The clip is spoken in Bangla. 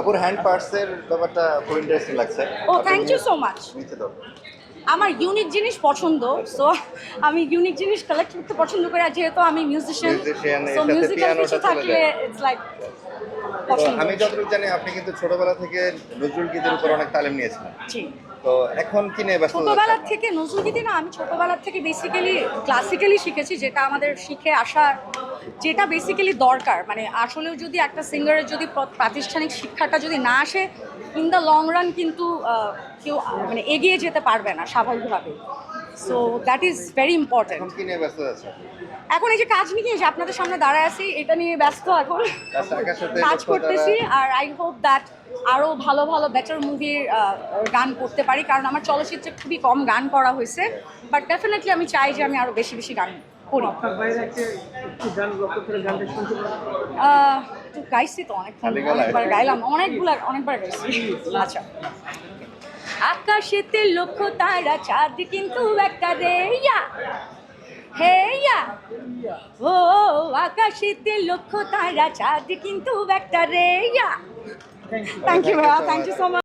আপুর হ্যান্ড পার্টসের ব্যাপারটা খুব ইন্টারেস্টিং লাগছে। ও থ্যাংক ইউ সো মাচ নিচে দাও আমার ইউনিক জিনিস পছন্দ সো আমি ইউনিক জিনিস কালেক্ট করতে পছন্দ করি আর যেহেতু আমি মিউজিশিয়ান সো মিউজিক্যাল কিছু থাকলে ইটস লাইক আমি যতটুকু জানি আপনি কিন্তু ছোটবেলা থেকে নজরুল গীতের উপর অনেক তালিম নিয়েছিলেন জি। তো এখন কি নিয়ে ব্যস্ত ছোটবেলার থেকে নজরুলগীতি না আমি ছোটবেলার থেকে বেসিক্যালি ক্লাসিক্যালি শিখেছি যেটা আমাদের শিখে আসা যেটা বেসিক্যালি দরকার। মানে আসলেও যদি একটা সিঙ্গারের যদি প্রাতিষ্ঠানিক শিক্ষাটা যদি না আসে ইন দ্য লং রান কিন্তু কেউ মানে এগিয়ে যেতে পারবে না স্বাভাবিকভাবে so that is very important এখন কি নিয়ে ব্যস্ত আছে এখন এই যে কাজ নিয়ে যে আপনাদের সামনে দাঁড়ায় আছি এটা নিয়ে ব্যস্ত এখন। কাজ করতেছি আর আই হোপ দ্যাট আরও ভালো ভালো বেটার মুভির গান করতে পারি কারণ আমার চলচ্চিত্রে খুবই কম গান করা হয়েছে। বাট ডেফিনেটলি আমি চাই যে আমি আরও বেশি বেশি গান করি। গাইছি তো অনেক অনেকবার গাইলাম অনেকগুলো অনেকবার গাইছি। আচ্ছা। আকাশেতে লক্ষ্য তারা, চাঁদ কিন্তু একটা রে, ইয়া। হে, ইয়া। ও, আকাশেতে লক্ষ্য তারা, চাঁদ কিন্তু একটা রে, ইয়া। থ্যাংক ইউ ভাইয়া থ্যাংক ইউ সো মাচ